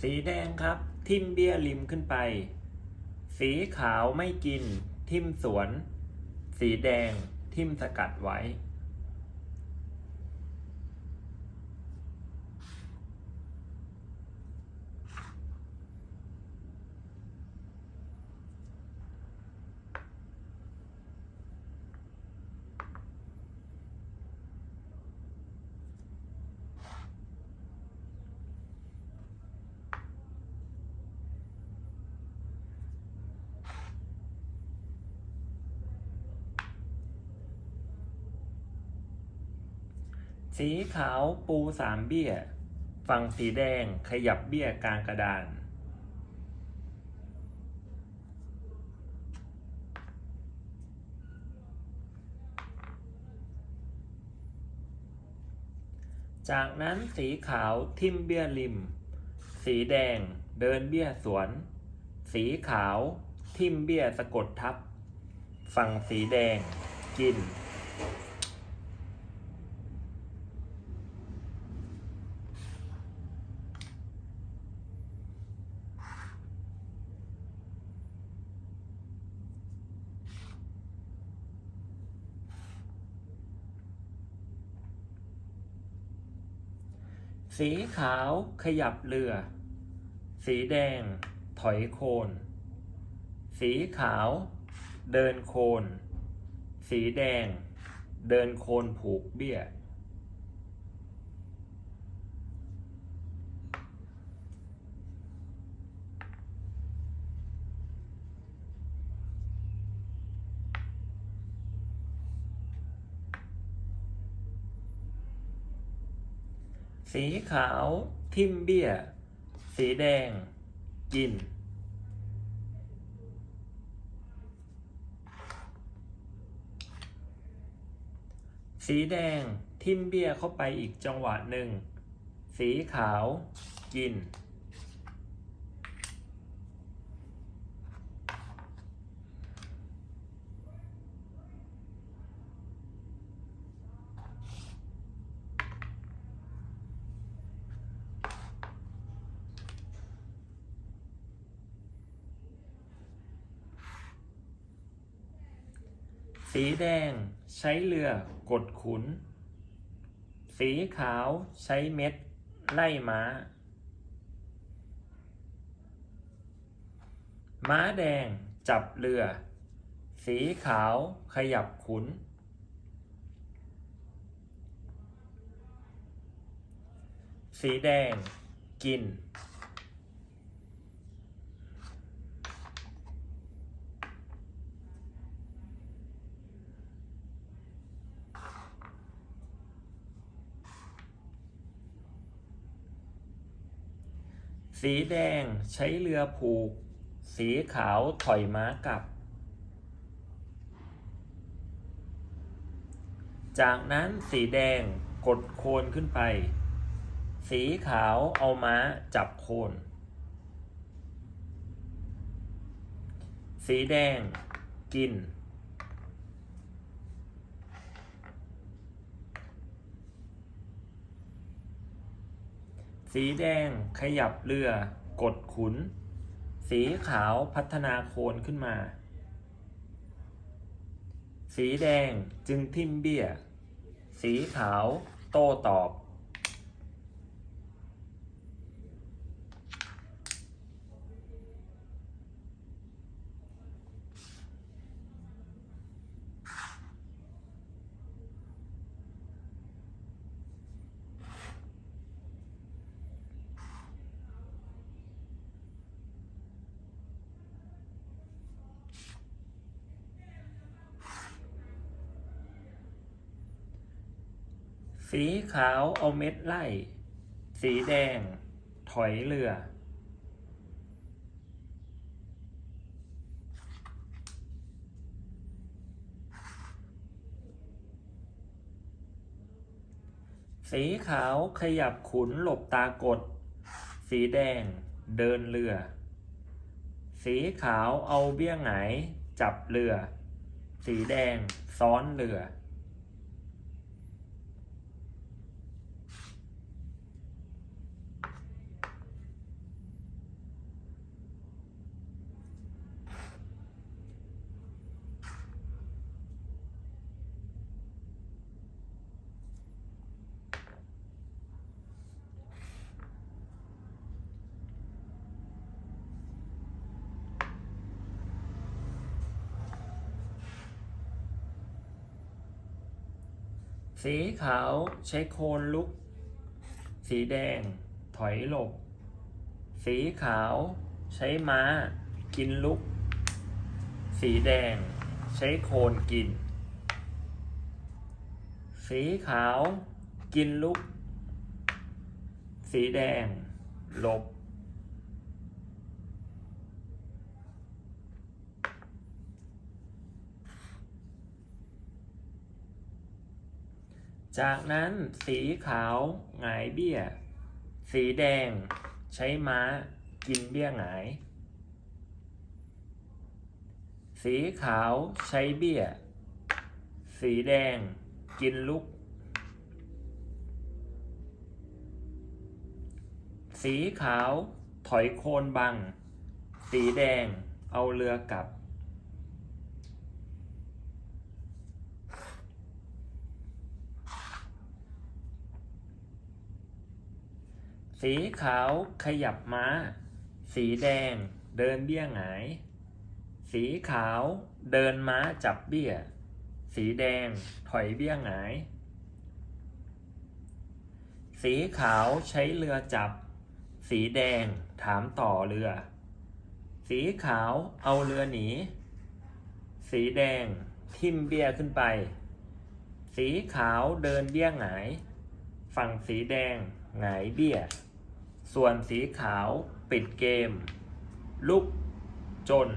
สีแดงครับ ทิมเบี้ยริมขึ้นไป สีขาวไม่กิน ทิมสวน สีแดง ทิมสกัดไว้ สีขาวปูสามเบี้ย ฝั่งสีแดงขยับเบี้ยกลางกระดาน จากนั้นสีขาวทิมเบี้ยริม สีแดงเดินเบี้ยสวน สีขาวทิมเบี้ยสะกดทับ ฝั่งสีแดงกิน สีขาวขยับเรือ สีแดงถอยโคน สีขาว เดินโคน สีแดง เดินโคนผูกเบี้ย สีขาว ทิมเบี้ย สีแดง กิน สีแดง ทิมเบี้ยเข้าไปอีกจังหวะหนึ่ง สีขาว กิน สีแดง ใช้เรือกดขุน สีขาวใช้เม็ด ไล่ม้า ม้าแดงจับเรือ สีขาวขยับขุน สีแดงกิน สีแดงใช้เรือผูก สีขาวถอยม้ากลับ จากนั้นสีแดงกดโคนขึ้นไป สีขาวเอาม้าจับโคน สีแดงกิน สีแดงขยับเรือ กดขุน สีขาวพัฒนาโคนขึ้นมา สีแดงจึงทิ่มเบี้ย สีขาวโต้ตอบ สีขาวเอาเม็ดไล่ สีแดง ถอยเรือ สีขาวขยับขุนหลบตากด สีแดงเดินเรือ สีขาวเอาเบี้ยหงายจับเรือ สีแดงซ้อนเรือ สีขาวใช้โคนลุก สีแดง ถอยหลบ สีขาวใช้ม้า กินลุก สีแดง ใช้โคนกิน สีขาว กินลุก สีแดง หลบ จากนั้นสีขาวหงายเบี้ย สีแดงใช้ม้ากินเบี้ยหงาย สีขาวใช้เบี้ย สีแดงกินลุก สีขาวถอยโคนบัง สีแดงเอาเรือกลับ สีขาวขยับม้า สีแดงเดินเบี้ยหงาย สีขาวเดินม้าจับเบี้ย สีแดงถอยเบี้ยหงาย สีขาวใช้เรือจับ สีแดงถามต่อเรือ สีขาวเอาเรือหนี สีแดงทิ่มเบี้ยขึ้นไป สีขาวเดินเบี้ยหงาย ฝั่งสีแดงหงายเบี้ย ส่วนสีขาวปิดเกม ลุกจน